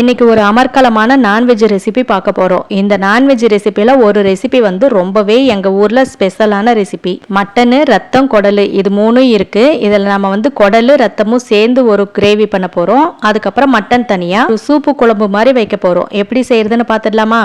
இன்னைக்கு ஒரு அமர்க்கலமான non veg recipe பார்க்க போறோம். இந்த நான்வெஜ் ரெசிபில ஒரு ரெசிபி வந்து ரொம்பவே எங்க ஊர்ல ஸ்பெஷலான ரெசிபி மட்டனு ரத்தம் குடலு இது மூணும் இருக்கு. இதில் நம்ம வந்து குடலு ரத்தமும் சேர்ந்து ஒரு கிரேவி பண்ண போறோம். அதுக்கப்புறம் மட்டன் தனியா ஒரு சூப்பு குழம்பு மாதிரி வைக்க போறோம். எப்படி செய்யறதுன்னு பார்த்துடலாமா?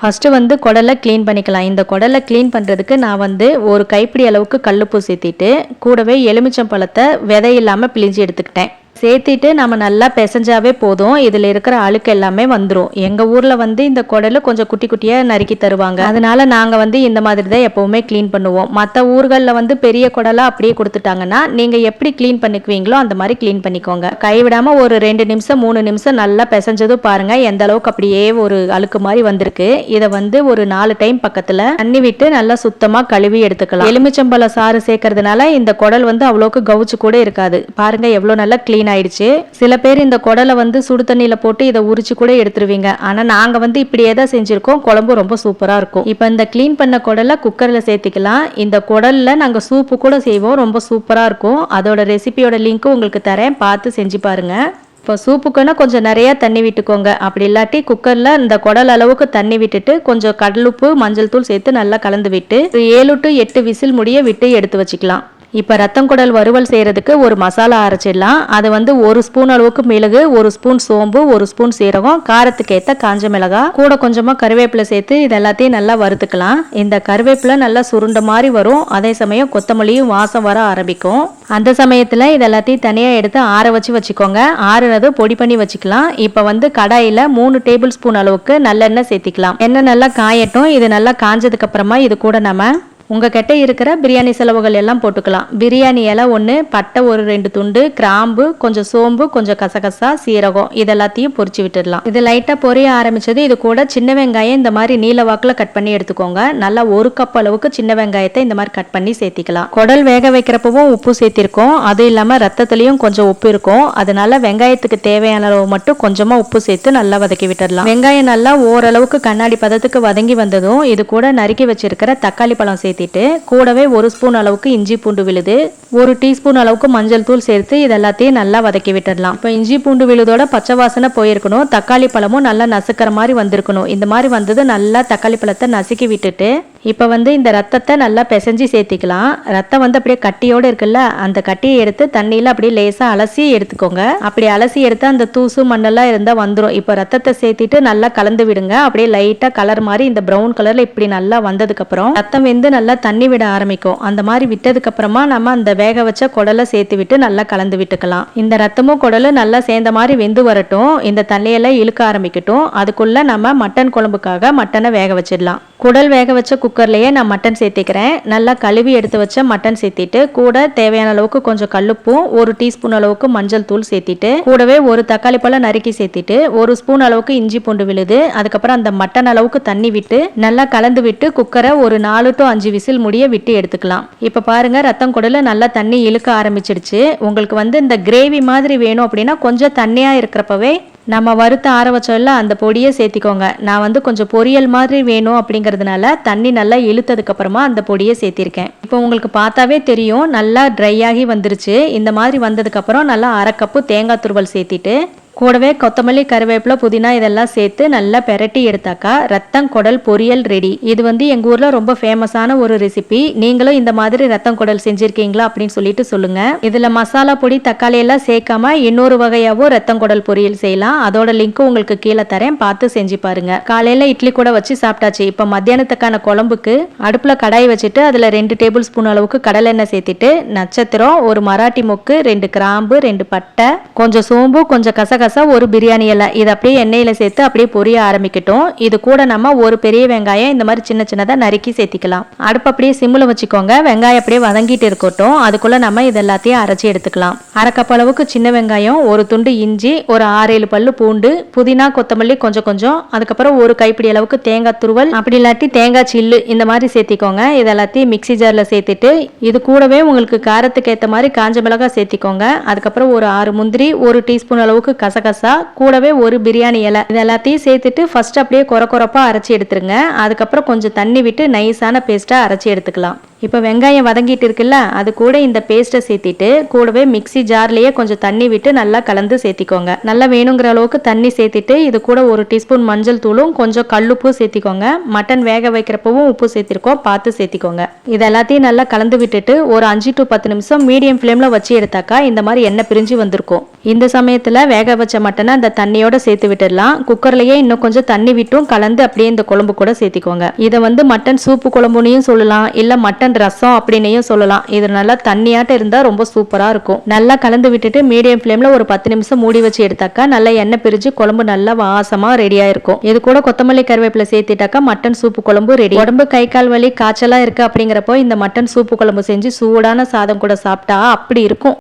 ஃபஸ்ட்டு வந்து குடலை க்ளீன் பண்ணிக்கலாம். இந்த குடலை க்ளீன் பண்ணுறதுக்கு நான் வந்து ஒரு கைப்பிடி அளவுக்கு கல்லுப்பு சேர்த்திட்டு கூடவே எலுமிச்சம்பழத்தை விதை இல்லாமல் பிழிஞ்சு எடுத்துக்கிட்டேன். சேர்த்திட்டு நம்ம நல்லா பிசைஞ்சாவே போதும். இதில் இருக்கிற அழுக்கு எல்லாமே வந்துடும் எங்கள் ஊரில் வந்து இந்த குடலு கொஞ்சம் குட்டி குட்டியாக நறுக்கி தருவாங்க. அதனால நாங்கள் வந்து இந்த மாதிரி தான் எப்போவுமே க்ளீன் பண்ணுவோம். மற்ற ஊர்களில் வந்து பெரிய குடலாக அப்படியே கொடுத்துட்டாங்கன்னா நீங்கள் எப்படி க்ளீன் பண்ணிக்குவீங்களோ அந்த மாதிரி க்ளீன் பண்ணிக்கோங்க. கைவிடாமல் ஒரு ரெண்டு நிமிஷம் மூணு நிமிஷம் நல்லா பிசைஞ்சதும் பாருங்கள் எந்த அளவுக்கு அப்படியே ஒரு அழுக்கு மாதிரி வந்திருக்கு. இதை வந்து ஒரு நாலு டைம் பக்கத்தில் தண்ணி விட்டு நல்லா சுத்தமாக கழுவி எடுத்துக்கலாம். எலுமிச்சம்பழ சாறு சேர்க்கறதுனால இந்த குடல் வந்து அவ்வளோக்கு கவுச்சு கூட இருக்காது. பாருங்கள் எவ்வளோ நல்லா க்ளீன் ஆயிடுச்சு சில பேர் இந்த குடலை வந்து சுடு தண்ணியில் போட்டு இதை உரிச்சு கூட எடுத்துருவீங்க. ஆனால் நாங்கள் வந்து இப்படியே தான் செஞ்சுருக்கோம். குழம்பு ரொம்ப சூப்பராக இருக்கும். இப்போ இந்த க்ளீன் பண்ண குடலை குக்கரில் சேர்த்துக்கலாம். இந்த குடலில் நாங்கள் சூப்பு கூட செய்வோம். ரொம்ப சூப்பராக இருக்கும். அதோட ரெசிபியோட லிங்க்கும் உங்களுக்கு தரேன். பார்த்து செஞ்சு பாருங்கள் இப்போ சூப்புக்குன்னா கொஞ்சம் நிறையா தண்ணி விட்டுக்கோங்க. அப்படி இல்லாட்டி குக்கரில் இந்த குடல் அளவுக்கு தண்ணி விட்டுட்டு கொஞ்சம் கடலுப்பு மஞ்சள் தூள் சேர்த்து நல்லா கலந்து விட்டு ஏழு டு எட்டு விசில் முடிய விட்டு எடுத்து வச்சுக்கலாம். இப்போ ரத்தம் குடல் வறுவல் செய்கிறதுக்கு ஒரு மசாலா அரைச்சிடலாம். அது வந்து ஒரு ஸ்பூன் அளவுக்கு மிளகு ஒரு ஸ்பூன் சோம்பு ஒரு ஸ்பூன் சீரகம் காரத்துக்கு ஏற்ற காஞ்ச மிளகா கூட கொஞ்சமாக கருவேப்பிலை சேர்த்து இது எல்லாத்தையும் நல்லா வறுத்துக்கலாம். இந்த கருவேப்பிலை நல்லா சுருண்ட மாதிரி வரும். அதே சமயம் கொத்தமல்லியும் வாசம் வர ஆரம்பிக்கும். அந்த சமயத்தில் இது எல்லாத்தையும் தனியாக எடுத்து ஆற வச்சு வச்சுக்கோங்க. ஆறுனது பொடி பண்ணி வச்சுக்கலாம். இப்போ வந்து கடாயில் மூணு டேபிள் ஸ்பூன் அளவுக்கு நல்லெண்ணெய் சேர்த்திக்கலாம். எண்ணெய் நல்லா காயட்டும். இது நல்லா காஞ்சதுக்கு அப்புறமா இது கூட நம்ம உங்ககிட்ட இருக்கிற பிரியாணி செலவுகள் எல்லாம் போட்டுக்கலாம். பிரியாணி இலை ஒன்று பட்டை ஒரு ரெண்டு துண்டு கிராம்பு கொஞ்சம் சோம்பு கொஞ்சம் கசகசா சீரகம் இது எல்லாத்தையும் பொரிச்சு விட்டுடலாம். இது லைட்டாக பொரிய ஆரம்பித்தது இது கூட சின்ன வெங்காயம் இந்த மாதிரி நீல வாக்கில் கட் பண்ணி எடுத்துக்கோங்க. நல்லா ஒரு கப் அளவுக்கு சின்ன வெங்காயத்தை இந்த மாதிரி கட் பண்ணி சேர்த்திக்கலாம். குடல் வேக வைக்கிறப்பவும் உப்பு சேர்த்திருக்கோம். அது இல்லாமல் ரத்தத்துலேயும் கொஞ்சம் உப்பு இருக்கும். அதனால வெங்காயத்துக்கு தேவையான அளவு மட்டும் கொஞ்சமாக உப்பு சேர்த்து நல்லா வதக்கி விட்டுடலாம். வெங்காயம் நல்லா ஓரளவுக்கு கண்ணாடி பதத்துக்கு வதங்கி வந்ததும் இது கூட நறுக்கி வச்சிருக்கிற தக்காளி பழம் சேர்த்து சேர்த்திட்டு கூடவே ஒரு ஸ்பூன் அளவுக்கு இஞ்சி பூண்டு விழுது ஒரு டீஸ்பூன் அளவுக்கு மஞ்சள் தூள் சேர்த்து இது எல்லாத்தையும் நல்லா வதக்கி விட்டுடலாம். இப்போ இஞ்சி பூண்டு விழுதோட பச்சை வாசனை போயிருக்கணும் தக்காளி பழமும் நல்லா நசுக்கிற மாதிரி வந்திருக்கணும். இந்த மாதிரி வந்தது நல்லா தக்காளி பழத்தை நசுக்கி விட்டுட்டு இப்போ வந்து இந்த ரத்தத்தை நல்லா பிசைஞ்சு சேர்த்திக்கலாம். ரத்தம் வந்து அப்படியே கட்டியோடு இருக்குல்ல அந்த கட்டியை எடுத்து தண்ணியில் அப்படியே லேசாக அலசி எடுத்துக்கோங்க. அப்படி அலசி எடுத்து அந்த தூசு மண்ணெல்லாம் இருந்தால் வந்துடும் இப்போ ரத்தத்தை சேர்த்திட்டு நல்லா கலந்து விடுங்க. அப்படியே லைட்டாக கலர் மாதிரி இந்த ப்ரௌன் கலரில் இப்படி நல்லா வந்ததுக்கப்புறம் ரத்தம் வெந்து நல்லா தண்ணி விட ஆரம்பிக்கும். அந்த மாதிரி விட்டதுக்கப்புறமா நம்ம அந்த வேக வச்ச குடலை சேர்த்து விட்டு நல்லா கலந்து விட்டுக்கலாம். இந்த ரத்தமும் குடலும் நல்லா சேர்ந்த மாதிரி வெந்து வரட்டும். இந்த தண்ணியெல்லாம் இழுக்க ஆரம்பிக்கட்டும். அதுக்குள்ளே நம்ம மட்டன் குழம்புக்காக மட்டனை வேக வச்சிடலாம். குடல் வேக வச்ச குக்கர்லேயே நான் மட்டன் சேர்த்திக்கிறேன். நல்லா கழுவி எடுத்து வச்ச மட்டன் சேர்த்திட்டு கூட தேவையான அளவுக்கு கொஞ்சம் கல்லுப்பும் ஒரு டீஸ்பூன் அளவுக்கு மஞ்சள் தூள் சேர்த்திட்டு கூடவே ஒரு தக்காளி பழம் நறுக்கி சேர்த்திட்டு ஒரு ஸ்பூன் அளவுக்கு இஞ்சி பூண்டு விழுது அதுக்கப்புறம் அந்த மட்டன் அளவுக்கு தண்ணி விட்டு நல்லா கலந்து விட்டு குக்கரை ஒரு நாலு டு அஞ்சு விசில் முடிய விட்டு எடுத்துக்கலாம். இப்போ பாருங்க ரத்தம் குடல நல்லா தண்ணி இழுக்க ஆரம்பிச்சிடுச்சு. உங்களுக்கு வந்து இந்த கிரேவி மாதிரி வேணும் அப்படின்னா கொஞ்சம் தண்ணியாக இருக்கிறப்பவே நம்ம வறுத்து ஆற வச்சோம்ல அந்த பொடியை சேர்த்திக்கோங்க. நான் வந்து கொஞ்சம் பொரியல் மாதிரி வேணும் அப்படிங்கிறதுனால தண்ணி நல்லா இழுத்ததுக்கப்புறமா அந்த பொடியை சேர்த்திருக்கேன். இப்போ உங்களுக்கு பார்த்தாவே தெரியும் நல்லா ட்ரை ஆகி வந்துருச்சு. இந்த மாதிரி வந்ததுக்கப்புறம் நல்லா அரை கப்பு தேங்காய் துருவல் சேர்த்திட்டு கூடவே கொத்தமல்லி கருவேப்பிலை புதினா இதெல்லாம் சேர்த்து நல்லா பெரட்டி எடுத்தாக்கா ரத்தம் குடல் பொரியல் ரெடி இது வந்து எங்கள் ஊரில் ரொம்ப ஃபேமஸான ஒரு ரெசிபி நீங்களும் இந்த மாதிரி ரத்தம் குடல் செஞ்சுருக்கீங்களா அப்படின்னு சொல்லிட்டு சொல்லுங்கள் இதில் மசாலா பொடி தக்காளி எல்லாம் சேர்க்காம இன்னொரு வகையாகவும் ரத்தம் குடல் பொரியல் செய்யலாம். அதோட லிங்க்கும் உங்களுக்கு கீழே தரேன். பார்த்து செஞ்சு பாருங்க. காலையில் இட்லி கூட வச்சு சாப்பிட்டாச்சு. இப்போ மத்தியானத்துக்கான குழம்புக்கு அடுப்பில் கடாய் வச்சுட்டு அதில் ரெண்டு டேபிள் ஸ்பூன் அளவுக்கு கடலெண்ணெய் சேர்த்துட்டு நட்சத்திரம் ஒரு மராட்டி மொக்கு ரெண்டு கிராம்பு ரெண்டு பட்டை கொஞ்சம் சோம்பு கொஞ்சம் கசகசா ஒரு பிரியாணி இலை இது அப்படியே எண்ணெயில் சேர்த்து அப்படியே பொரிய ஆரம்பிக்கட்டும். இது கூட நம்ம ஒரு பெரிய வெங்காயம் இந்த மாதிரி சின்ன சின்னதாக நறுக்கி சேர்த்திக்கலாம். அடுப்பு அப்படியே சிம்மில் வச்சுக்கோங்க. வெங்காயம் அப்படியே வதங்கிட்டு இருக்கட்டும். அதுக்குள்ளே நம்ம இது எல்லாத்தையும் அரைச்சி எடுத்துக்கலாம். அரை அளவுக்கு சின்ன வெங்காயம் ஒரு துண்டு இஞ்சி ஒரு ஆறு ஏழு பல்லு பூண்டு புதினா கொத்தமல்லி கொஞ்சம் கொஞ்சம் அதுக்கப்புறம் ஒரு கைப்பிடி அளவுக்கு தேங்காய் துருவல் அப்படி இல்லாட்டி தேங்காய் சில்லு இந்த மாதிரி சேர்த்திக்கோங்க. இது எல்லாத்தையும் மிக்ஸி ஜாரில் சேர்த்துட்டு இது கூடவே உங்களுக்கு காரத்துக்கு ஏற்ற மாதிரி காஞ்ச மிளகாய் சேர்த்திக்கோங்க. அதுக்கப்புறம் ஒரு ஆறு முந்திரி ஒரு டீஸ்பூன் அளவுக்கு கச கசகசா கூடவே ஒரு பிரியாணி இலை. இது எல்லாத்தையும் சேர்த்துட்டு ஃபர்ஸ்ட் அப்படியே கொர குறப்பாக அரைச்சி எடுத்துருங்க. அதுக்கப்புறம் கொஞ்சம் தண்ணி விட்டு நைஸான பேஸ்ட்டாக அரைச்சி எடுத்துக்கலாம். இப்போ வெங்காயம் வதங்கிட்டு இருக்குல்ல அது கூட இந்த பேஸ்ட்டை சேர்த்திட்டு கூடவே மிக்ஸி ஜார்லேயே கொஞ்சம் தண்ணி விட்டு நல்லா கலந்து சேர்த்திக்கோங்க. நல்லா வேணுங்கிற அளவுக்கு தண்ணி சேர்த்திட்டு இது கூட ஒரு டீஸ்பூன் மஞ்சள் தூளும் கொஞ்சம் கல்லுப்பு சேர்த்திக்கோங்க. மட்டன் வேக வைக்கிறப்பவும் உப்பு சேர்த்திருக்கோம் பார்த்து சேர்த்திக்கோங்க. இது எல்லாத்தையும் நல்லா கலந்து விட்டுட்டு ஒரு அஞ்சு டு பத்து நிமிஷம் மீடியம் ஃப்ளேமில் வச்சு எடுத்தாக்கா இந்த மாதிரி எண்ணெய் பிரிஞ்சு வந்திருக்கும். இந்த சமயத்தில் வேக வச்ச மட்டனை அந்த தண்ணியோட சேர்த்து விட்டுடலாம். குக்கர்லயே இன்னும் கொஞ்சம் தண்ணி விட்டும் கலந்து அப்படியே இந்த குழம்பு கூட சேர்த்திக்கோங்க. இதை வந்து மட்டன் சூப்பு குழம்புனையும் சொல்லலாம். இல்லை மட்டன் ரசம் அப்படின்னையும் சொல்லலாம். இது நல்லா தண்ணியாட்டம் இருந்தால் ரொம்ப சூப்பராக இருக்கும். நல்லா கலந்து விட்டுட்டு மீடியம் ஃப்ளேமில் ஒரு பத்து நிமிஷம் மூடி வச்சு எடுத்தாக்கா நல்லா எண்ணெய் பிரிஞ்சு குழம்பு நல்லா வாசமாக ரெடியாக இருக்கும் இது கூட கொத்தமல்லி கருவேப்பிலை சேர்த்திட்டாக்கா மட்டன் சூப்பு குழம்பு ரெடி உடம்பு கை கால் வலி காய்ச்சலாக இருக்கு அப்படிங்கிறப்போ இந்த மட்டன் சூப்பு குழம்பு செஞ்சு சூடான சாதம் கூட சாப்பிட்டா அப்படி இருக்கும்.